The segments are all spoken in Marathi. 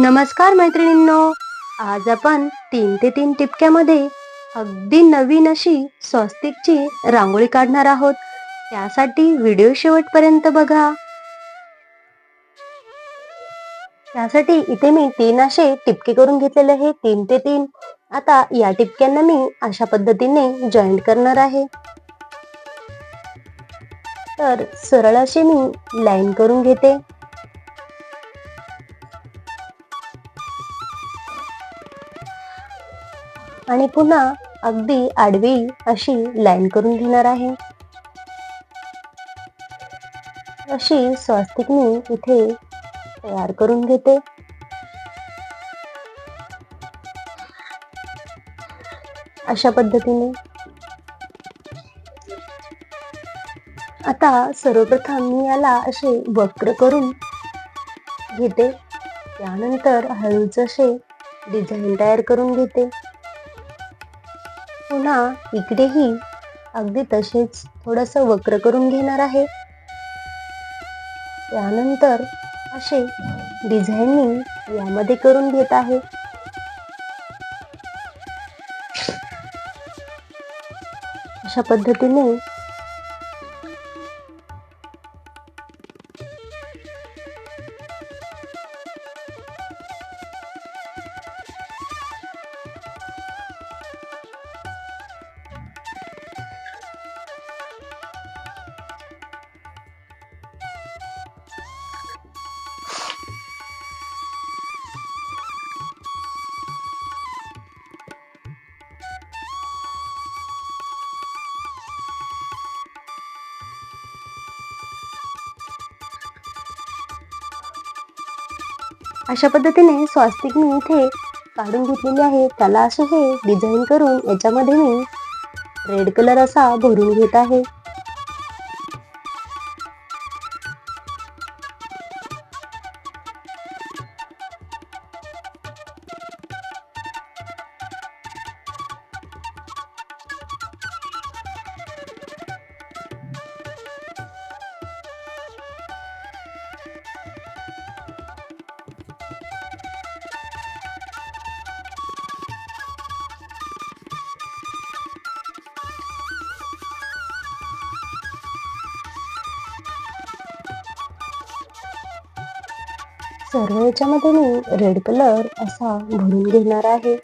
नमस्कार मैत्रिणींनो. आज आपण तीन ते तीन टिपक्यामध्ये अगदी नवीन अशी स्वस्तिकची रांगोळी काढणार आहोत. त्यासाठी व्हिडिओ शेवटपर्यंत बघा. त्यासाठी इथे मी तीन असे टिपके करून घेतलेले आहे तीन ते तीन. आता या टिपक्यांना मी अशा पद्धतीने जॉईंट करणार आहे. तर सरळ असे मी लाईन करून घेते. आणि पुन्हा अगदी आडवी अशी लाईन करून घेणार आहे. अशी स्वास्तिक मी इथे तयार करून घेते. अशा पद्धतीने. आता सर्वप्रथम मी याला असे वक्र करून घेते. त्यानंतर हळूच असे डिझाईन तयार करून घेते. पुन्हा इकडेही अगदी तसेच थोडस वक्र करून घेणार आहे. त्यानंतर असे डिझाईन मी यामध्ये करून घेत आहे. अशा पद्धतीने अशा पद्धतीने स्वास्तिक मी इथे काढून घेतलेली आहे. त्याला असे हे डिझाईन करून याच्यामध्ये मी रेड कलर असा भरून घेत आहे. सर्व याच्यामध्ये मी रेड कलर असा भरून घेणार आहे.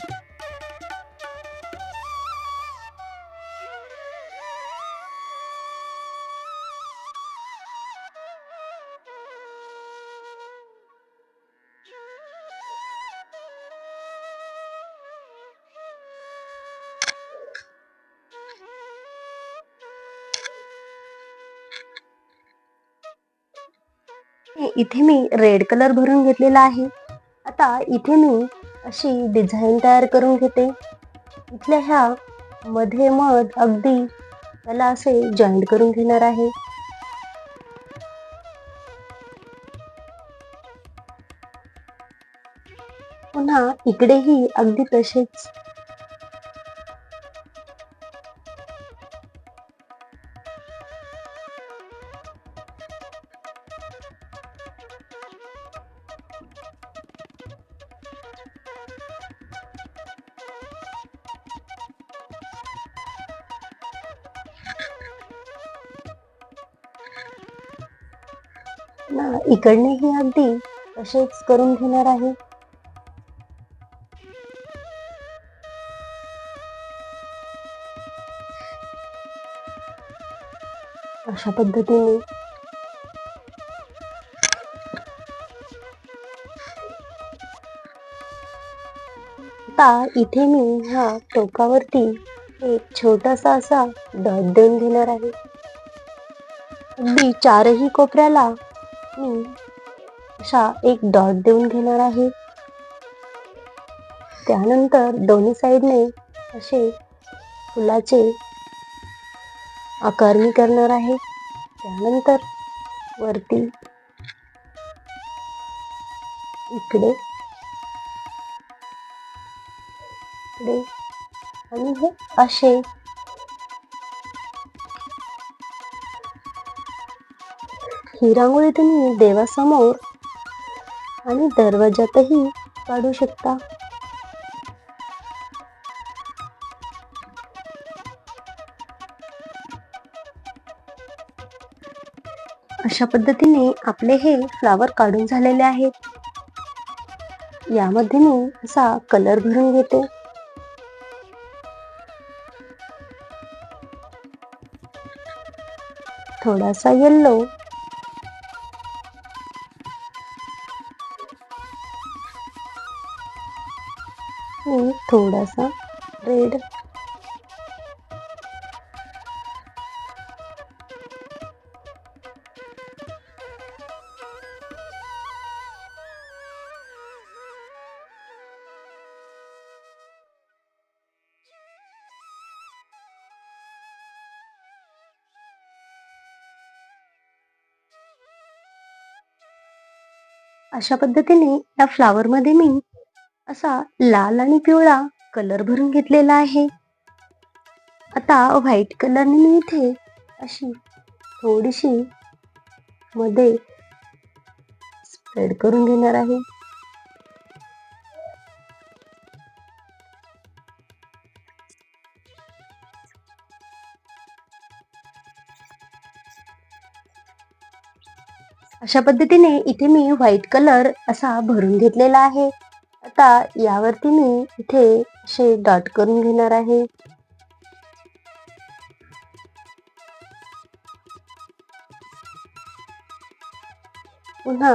इथे मी रेड कलर भरून घेतलेला आहे. आता इथे मी अशी डिझाईन तयार करून घेते. इथल्या ह्या मध्ये मध अगदी त्याला असे जॉईंट करून घेणार आहे. पुन्हा इकडेही अगदी तसेच इकडनेही अगदी तसेच करून घेणार आहे. अशा पद्धतीने आता इथे मी ह्या टोकावरती एक छोटासा असा डॉट देऊन घेणार आहे. अगदी चारही कोपऱ्याला मी अशा एक डॉट देऊन घेणार आहे. त्यानंतर दोन्ही साईडने असे फुलाचे आकार मी करणार आहे. त्यानंतर वरती इकडे इकडे आणि हे असे ही रांगोळी तुम्ही देवासमोर आणि दरवाजातही काढू शकता. अशा पद्धतीने आपले हे फ्लावर काढून झालेले आहेत. यामध्ये मी असा कलर भरून घेते. थोडासा येल्लो थोडासा रेड. अशा पद्धतीने या फ्लावरमध्ये मी असा लाल आणि पिवळा कलर भरून घेतलेला आहे. आता व्हाईट कलरने मी इथे अशी थोडीशी मध्ये स्प्रेड करून घेणार आहे. अशा पद्धतीने इथे मी व्हाईट कलर असा भरून घेतलेला आहे. आता यावरती मी इथे असे डॉट करून घेणार आहे. पुन्हा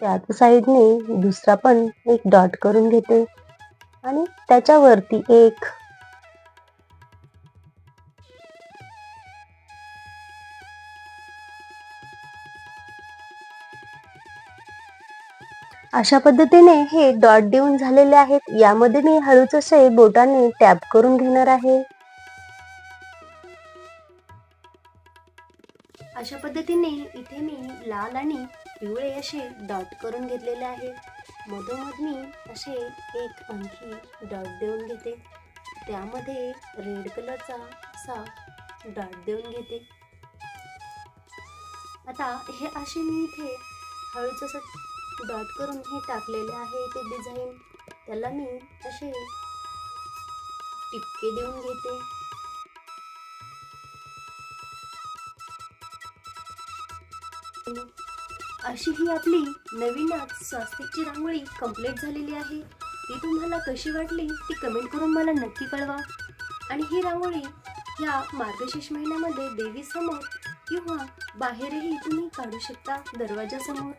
त्याच साईडने दुसरा पण एक डॉट करून घेते. आणि त्याच्यावरती एक अशा पद्धतीने हे डॉट देऊन झालेले आहेत. यामध्ये मी हळूच असे बोटाने टॅप करून घेणार आहे. अशा पद्धतीने इथे मी लाल आणि पिवळे असे डॉट करून घेतलेले आहे मधोमध मी असे एक आणखी डॉट देऊन घेते. त्यामध्ये रेड कलरचा असा डॉट देऊन घेते. आता हे असे मी इथे हळूच असं डॉट करून हे टाकलेले आहे ते डिझाईन त्याला मी असे टिपके देऊन घेते. अशी ही आपली नवीनच स्वास्तिकची रांगोळी कंप्लीट झालेली आहे. ती तुम्हाला कशी वाटली ती कमेंट करून मला नक्की कळवा. आणि ही रांगोळी ह्या मार्गशीर्ष महिन्यामध्ये देवीसमोर किंवा बाहेरही तुम्ही काढू शकता दरवाजासमोर.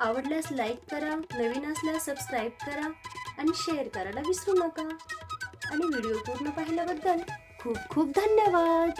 आवडल्यास लाईक करा नवीन असल्यास सबस्क्राईब करा आणि शेअर करायला विसरू नका. आणि व्हिडिओ पूर्ण पाहिल्याबद्दल खूप खूप धन्यवाद.